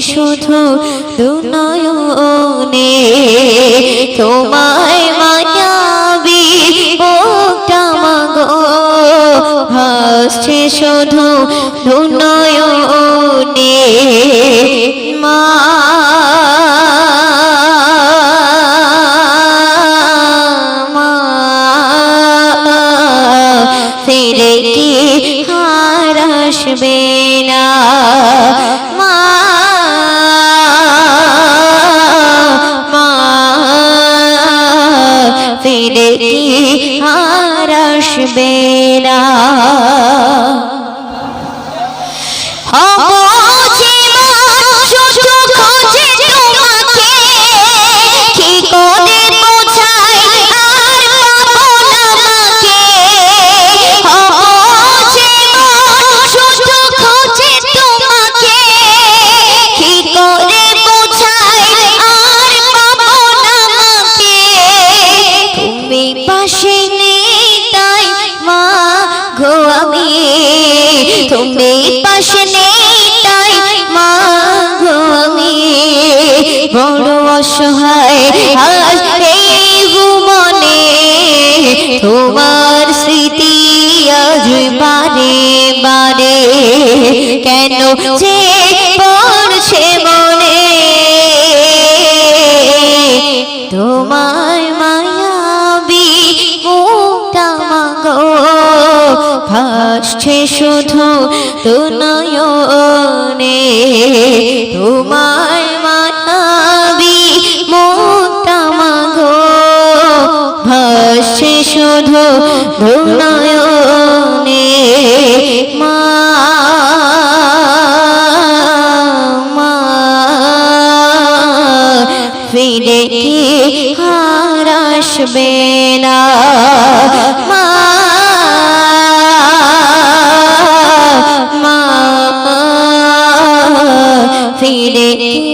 শুধু দুনয়নে তোমায় মায়াবি মুখটা মাগো। ভাসছে শুধু দুনয়নে মা। ফিরে কি না? আসবে না। তুমি পাশে নেই তাই মা আমি। বড় অসহায় এই ভুবনে তোমার স্মৃতি আজ বারে বারে। কেন যে ভাসছে শুধু তুনয়নে তোমার মায়াবি মুখটা মাগো। ভাসছে শুধু তুনয়নে মা, ফিরে কি হার আসবে না? মা মা ফিরে কি